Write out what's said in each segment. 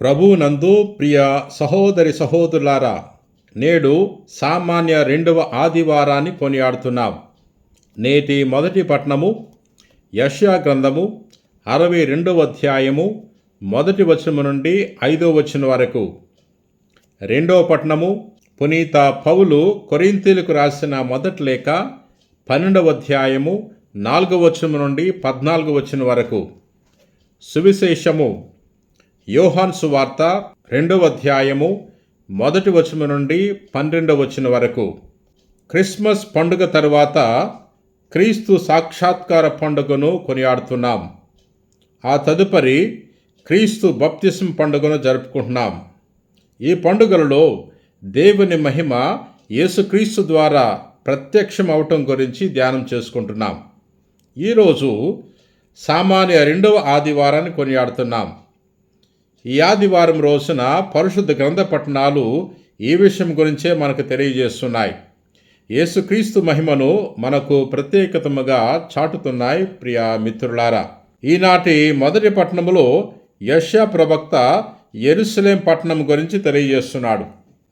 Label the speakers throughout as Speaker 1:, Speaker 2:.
Speaker 1: ప్రభువునందు ప్రియ సహోదరి సహోదరులారా నేడు సామాన్య రెండవ ఆదివారాన్ని కొనియాడుతున్నాం. నేటి మొదటి పట్టణము యష్యా గ్రంథము అరవై రెండవ అధ్యాయము మొదటి వచనము నుండి ఐదో వచనం వరకు. రెండవ పట్టణము పునీత పౌలు కొరింతీలకు రాసిన మొదటి లేఖ పన్నెండవ అధ్యాయము నాలుగవ వచనం నుండి పద్నాలుగు వచనం వరకు. సువిశేషము యోహాన్ సువార్త రెండవ అధ్యాయము మొదటి వచనం నుండి పన్నెండవ వచనం వరకు. క్రిస్మస్ పండుగ తరువాత క్రీస్తు సాక్షాత్కార పండుగను కొనియాడుతున్నాం. ఆ తదుపరి క్రీస్తు బప్తిసం పండుగను జరుపుకుంటున్నాం. ఈ పండుగలలో దేవుని మహిమ యేసుక్రీస్తు ద్వారా ప్రత్యక్షం అవటం గురించి ధ్యానం చేసుకుంటున్నాం. ఈరోజు సామాన్య రెండవ ఆదివారాన్ని కొనియాడుతున్నాం. ఈ ఆదివారం రోజున పరిశుద్ధ గ్రంథ పట్టణాలు ఈ విషయం గురించే మనకు తెలియజేస్తున్నాయి. యేసుక్రీస్తు మహిమను మనకు ప్రత్యేకతముగా చాటుతున్నాయి ప్రియా మిత్రులారా. ఈనాటి మొదటి పట్టణములో యష్యా ప్రవక్త ఎరుసలేం పట్టణం గురించి తెలియజేస్తున్నాడు.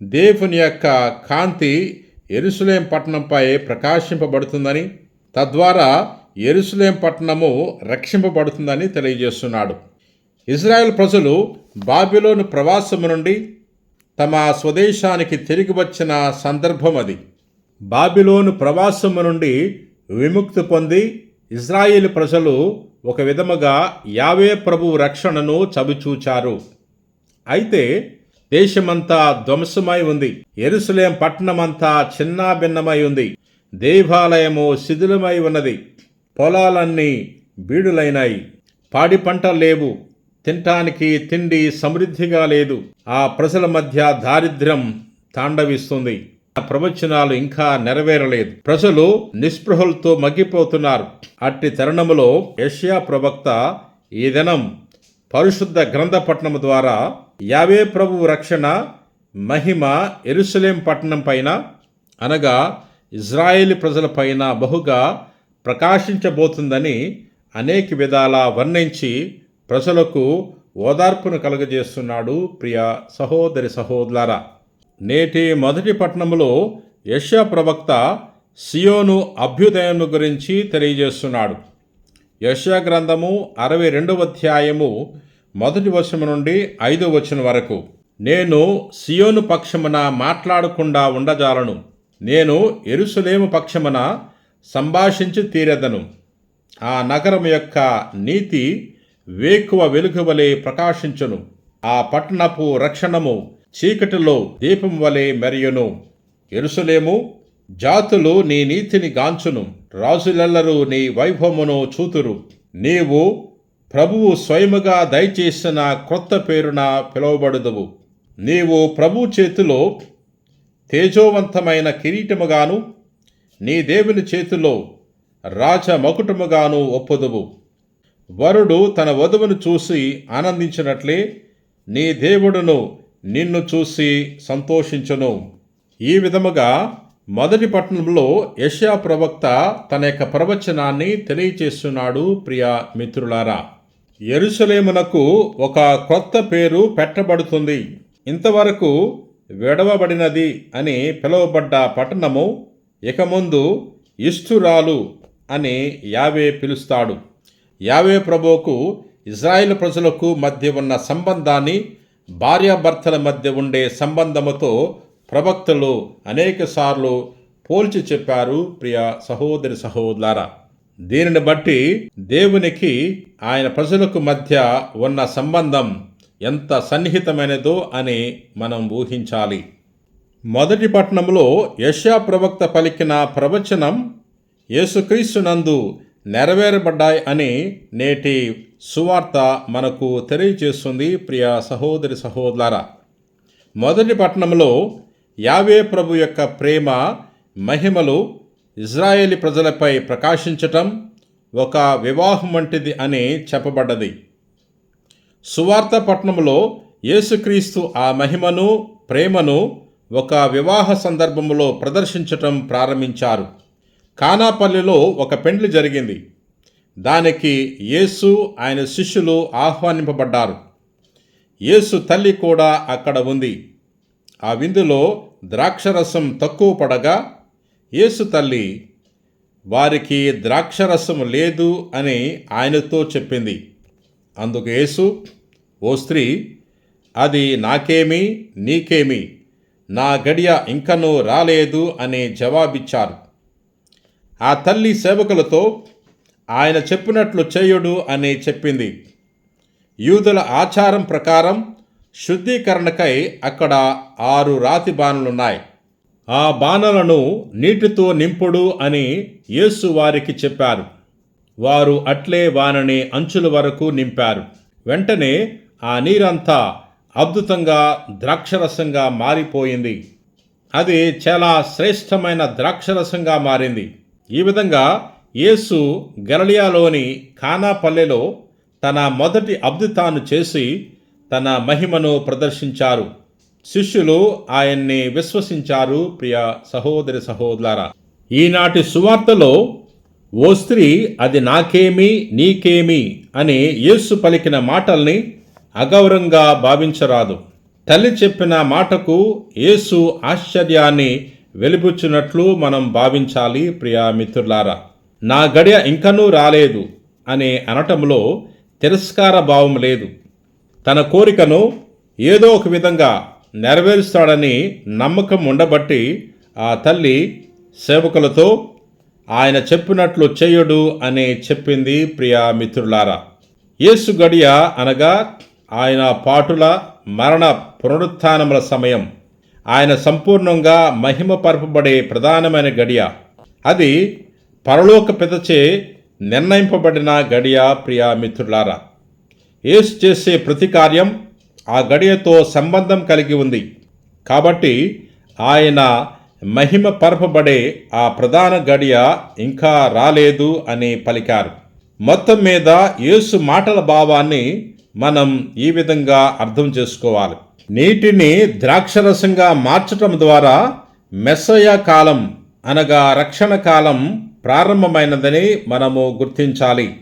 Speaker 1: దేవుని యొక్క కాంతి ఎరుసలేం పట్టణంపై ప్రకాశింపబడుతుందని తద్వారా ఎరుసలేం పట్టణము రక్షింపబడుతుందని తెలియజేస్తున్నాడు. ఇజ్రాయెల్ ప్రజలు బాబిలోను ప్రవాసము నుండి తమ స్వదేశానికి తిరిగి వచ్చిన సందర్భం అది. బాబిలోను ప్రవాసము నుండి విముక్తి పొంది ఇజ్రాయేల్ ప్రజలు ఒక విధముగా యావే ప్రభు రక్షణను చవిచూచారు. అయితే దేశమంతా ధ్వంసమై ఉంది. ఎరుసలేం పట్టణమంతా చిన్నాభిన్నమై ఉంది. దేవాలయము శిథిలమై ఉన్నది. పొలాలన్నీ బీడులైనాయి. పాడి పంటలు లేవు. తినటానికి తిండి సమృద్ధిగా లేదు. ఆ ప్రజల మధ్య దారిద్ర్యం తాండవిస్తుంది. ఆ ప్రవచనాలు ఇంకా నెరవేరలేదు. ప్రజలు నిస్పృహలతో మగ్గిపోతున్నారు. అట్టి తరుణములో యష్యా ప్రవక్త ఈ దినం పరిశుద్ధ గ్రంథపట్నం ద్వారా యావే ప్రభు రక్షణ మహిమ ఎరుసలేం పట్టణం పైన అనగా ఇజ్రాయేల్ ప్రజలపైన బహుగా ప్రకాశించబోతుందని అనేక విధాలా వర్ణించి ప్రజలకు ఓదార్పును కలుగజేస్తున్నాడు ప్రియ సహోదరి సహోదరులారా. నేటి మొదటి పట్టణంలో యష్యా ప్రవక్త సియోను అభ్యుదయం గురించి తెలియజేస్తున్నాడు. యష్యా గ్రంథము అరవై రెండవ అధ్యాయము మొదటి వచనం నుండి ఐదో వచనం వరకు. నేను సియోను పక్షమున మాట్లాడకుండా ఉండజాలను. నేను ఎరుసలేము పక్షమున సంభాషించి తీరెదను. ఆ నగరం యొక్క నీతి వేకువ వెలుగు వలె ప్రకాశించును. ఆ పట్టణపు రక్షణము చీకటిలో దీపం వలె మెరియును. ఎరుసలేము జాతులు నీ నీతిని గాంచును. రాజులెల్లరూ నీ వైభవమును చూతురు. నీవు ప్రభువు స్వయముగా దయచేసిన క్రొత్త పేరున పిలువబడుదువు. నీవు ప్రభు చేతిలో తేజోవంతమైన కిరీటముగాను నీ దేవుని చేతిలో రాజ మకుటముగాను ఒప్పుదువు. వరుడు తన వధువును చూసి ఆనందించినట్లే నీ దేవుడును నిన్ను చూసి సంతోషించును. ఈ విధముగా మొదటి పట్టణంలో యష్యా ప్రవక్త తన యొక్క ప్రవచనాన్ని తెలియచేస్తున్నాడు ప్రియ మిత్రులారా. ఎరుసలేమునకు ఒక క్రొత్త పేరు పెట్టబడుతుంది. ఇంతవరకు విడవబడినది అని పిలువబడ్డ పట్టణము ఇక ముందు ఇష్టురాలు అని యావే పిలుస్తాడు. యావే ప్రభువుకు ఇజ్రాయిల్ ప్రజలకు మధ్య ఉన్న సంబంధాన్ని భార్యాభర్తల మధ్య ఉండే సంబంధముతో ప్రవక్తలు అనేకసార్లు పోల్చి చెప్పారు ప్రియ సహోదరి సహోదర దీనిని బట్టి దేవునికి ఆయన ప్రజలకు మధ్య ఉన్న సంబంధం ఎంత సన్నిహితమైనదో అని మనం ఊహించాలి. మొదటి పట్టణంలో యశా ప్రవక్త పలికిన ప్రవచనం యేసుక్రీస్తునందు నెరవేరబడ్డాయి అని నేటి సువార్త మనకు తెలియజేస్తుంది ప్రియ సహోదరి సహోదర మొదటి పట్టణంలో యావే ప్రభు యొక్క ప్రేమ మహిమలు ఇజ్రాయేలీ ప్రజలపై ప్రకాశించటం ఒక వివాహం వంటిది అని చెప్పబడ్డది. సువార్త పట్టణంలో యేసుక్రీస్తు ఆ మహిమను ప్రేమను ఒక వివాహ సందర్భంలో ప్రదర్శించటం ప్రారంభించారు. కానాపల్లిలో ఒక పెండ్లి జరిగింది. దానికి యేసు ఆయన శిష్యులు ఆహ్వానింపబడ్డారు. యేసు తల్లి కూడా అక్కడ ఉంది. ఆ విందులో ద్రాక్షరసం తక్కువ పడగా యేసు తల్లి వారికి ద్రాక్షరసం లేదు అని ఆయనతో చెప్పింది. అందుకు యేసు ఓ స్త్రీ అది నాకేమి నీకేమి? నా గడియ ఇంకనూ రాలేదు అని జవాబిచ్చారు. ఆ తల్లి సేవకులతో ఆయన చెప్పినట్లు చేయుడు అని చెప్పింది. యూదుల ఆచారం ప్రకారం శుద్ధీకరణకై అక్కడ ఆరు రాతి బాణలున్నాయి. ఆ బాణలను నీటితో నింపుడు అని యేసు వారికి చెప్పారు. వారు అట్లే వానని అంచుల వరకు నింపారు. వెంటనే ఆ నీరంతా అద్భుతంగా ద్రాక్షరసంగా మారిపోయింది. అది చాలా శ్రేష్టమైన ద్రాక్షరసంగా మారింది. ఈ విధంగా యేసు గలలియాలోని కానాపల్లెలో తన మొదటి అబ్దితాను చేసి తన మహిమను ప్రదర్శించారు. శిష్యులు ఆయన్ని విశ్వసించారు ప్రియ సహోదరి సహోదరులారా. ఈనాటి సువార్తలో ఓ స్త్రీ అది నాకేమి నీకేమి అని యేసు పలికిన మాటల్ని అగౌరవంగా భావించరాదు. తల్లి చెప్పిన మాటకు యేసు ఆశ్చర్యాన్ని వెలిబుచ్చినట్లు మనం భావించాలి ప్రియా మిత్రులారా. నా గడియ ఇంకనూ రాలేదు అనే అనటంలో తిరస్కార భావం లేదు. తన కోరికను ఏదో ఒక విధంగా నెరవేరుస్తాడని నమ్మకం ఉండబట్టి ఆ తల్లి సేవకులతో ఆయన చెప్పినట్లు చేయడు అని చెప్పింది ప్రియా మిత్రులారా. యేసు గడియ అనగా ఆయన పాటుల మరణ పునరుత్నముల సమయం. ఆయన సంపూర్ణంగా మహిమ పరపబడే ప్రధానమైన గడియ. అది పరలోక పిదచే నిర్ణయింపబడిన గడియ ప్రియా మిత్రులారా. యేసు చేసే ప్రతి కార్యం ఆ గడియతో సంబంధం కలిగి ఉంది. కాబట్టి ఆయన మహిమ పరపబడే ఆ ప్రధాన గడియ ఇంకా రాలేదు అని పలికారు. మొత్తం మీద యేసు మాటల భావాన్ని మనం ఈ విధంగా అర్థం చేసుకోవాలి. నీటిని ద్రాక్షరసంగా మార్చటం ద్వారా మెస్సయ కాలం అనగా రక్షణ కాలం ప్రారంభమైనదని మనము గుర్తించాలి.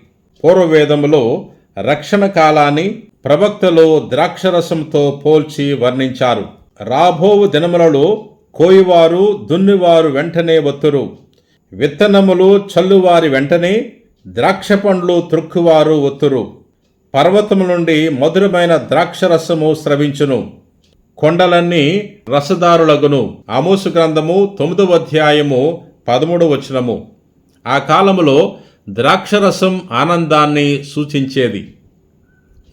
Speaker 1: పూర్వవేదములో రక్షణ కాలాన్ని ప్రవక్తలు ద్రాక్షరసంతో పోల్చి వర్ణించారు. రాబోవు దినములలో కోయివారు దున్నివారు వెంటనే వత్తురు విత్తనములు చల్లువారి వెంటనే ద్రాక్ష పండ్లు త్రుక్కువారు ఒత్తురు. పర్వతము నుండి మధురమైన ద్రాక్షరసము స్రవించును. కొండలన్నీ రసదారులగును. ఆమోసు గ్రంథము తొమ్మిదవ అధ్యాయము పదమూడు వచనము. ఆ కాలములో ద్రాక్షరసం ఆనందాన్ని సూచించేది.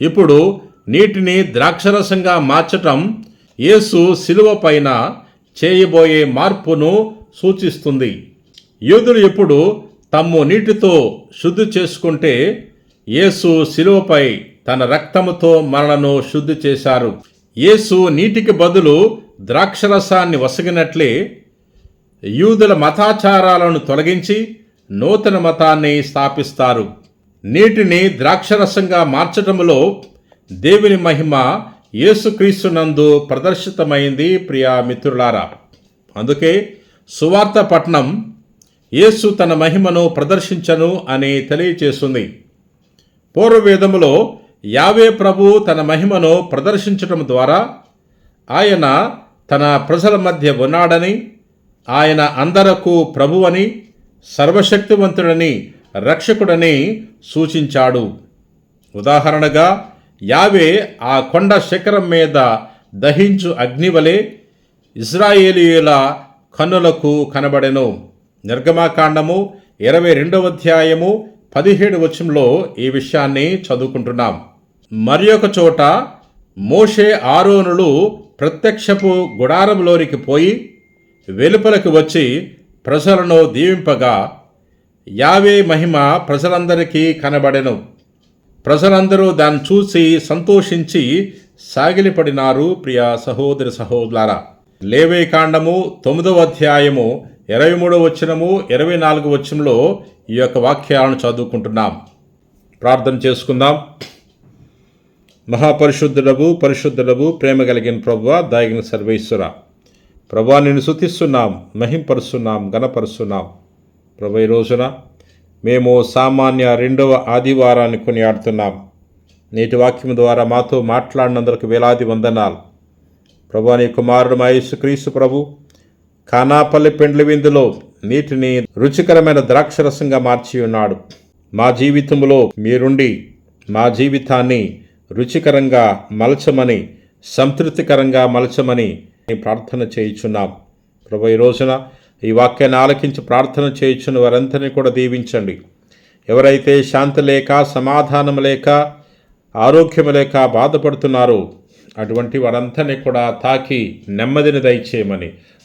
Speaker 1: ఇప్పుడు నీటిని ద్రాక్షరసంగా మార్చటం యేసు శిలువ పైన చేయబోయే మార్పును సూచిస్తుంది. యూదులు ఇప్పుడు తమ్ము నీటితో శుద్ధి చేసుకుంటే యేసు శిలువపై తన రక్తముతో మనలను శుద్ధి చేశారు. యేసు నీటికి బదులు ద్రాక్షరసాన్ని వసగినట్లే యూదుల మతాచారాలను తొలగించి నూతన మతాన్ని స్థాపిస్తారు. నీటిని ద్రాక్షరసంగా మార్చటంలో దేవుని మహిమ యేసుక్రీస్తునందు ప్రదర్శితమైంది ప్రియా మిత్రులారా. అందుకే సువార్త పట్నం యేసు తన మహిమను ప్రదర్శించను అని తెలియచేస్తుంది. పూర్వవేదములో యావే ప్రభు తన మహిమను ప్రదర్శించటం ద్వారా ఆయన తన ప్రజల మధ్య ఉన్నాడని ఆయన అందరకు ప్రభువని సర్వశక్తివంతుడని రక్షకుడని సూచించాడు. ఉదాహరణగా యావే ఆ కొండ శిఖరం మీద దహించు అగ్నివలే ఇజ్రాయేలీయుల కన్నులకు కనబడెను. నిర్గమాకాండము ఇరవై రెండవ అధ్యాయము పదిహేడు వచనంలో ఈ విషయాన్ని చదువుకుంటున్నాం. మరి ఒక చోట మోషే ఆరోనులు ప్రత్యక్షపు గుడారంలోనికి పోయి వెలుపలకు వచ్చి ప్రజలను దీవింపగా యావే మహిమ ప్రజలందరికీ కనబడెను. ప్రజలందరూ దాన్ని చూసి సంతోషించి సాగిలిపడినారు ప్రియ సహోదరి సహోదర లేవే కాండము తొమ్మిదవ అధ్యాయము ఇరవై మూడవ వచనము ఇరవై నాలుగు వచనంలో ఈ యొక్క వాక్యాలను చదువుకుంటున్నాం. ప్రార్థన చేసుకుందాం. మహాపరిశుద్ధుడవు పరిశుద్ధుడవు ప్రేమ కలిగిన ప్రభువ దాగిన సర్వేశ్వర. ప్రభా నిన్ను శుతిస్తున్నాం మహింపరుస్తున్నాం గణపరుస్తున్నాం ప్రభు ఈ రోజున మేము సామాన్య రెండవ ఆదివారాన్ని కొనియాడుతున్నాం. నేటి వాక్యం ద్వారా మాతో మాట్లాడినందుకు వేలాది వందనాలు. ప్రభు నీ కుమారుడు మా యేసుక్రీస్తు ప్రభు కానాపల్లి పెండ్లి విందులో నీటిని రుచికరమైన ద్రాక్షరసంగా మార్చి ఉన్నాడు. మా జీవితంలో మీరుండి మా జీవితాన్ని రుచికరంగా మలచమని సంతృప్తికరంగా మలచమని ప్రార్థన చేయుచున్నాం. ప్రభు ఈ రోజున ఈ వాక్యాన్ని ఆలకించి ప్రార్థన చేయుచున్న వారందరినీ కూడా దీవించండి. ఎవరైతే శాంతి లేక సమాధానం లేక ఆరోగ్యం లేక బాధపడుతున్నారో అటువంటి వారందరినీ కూడా తాకి నెమ్మదిని దయచేయమని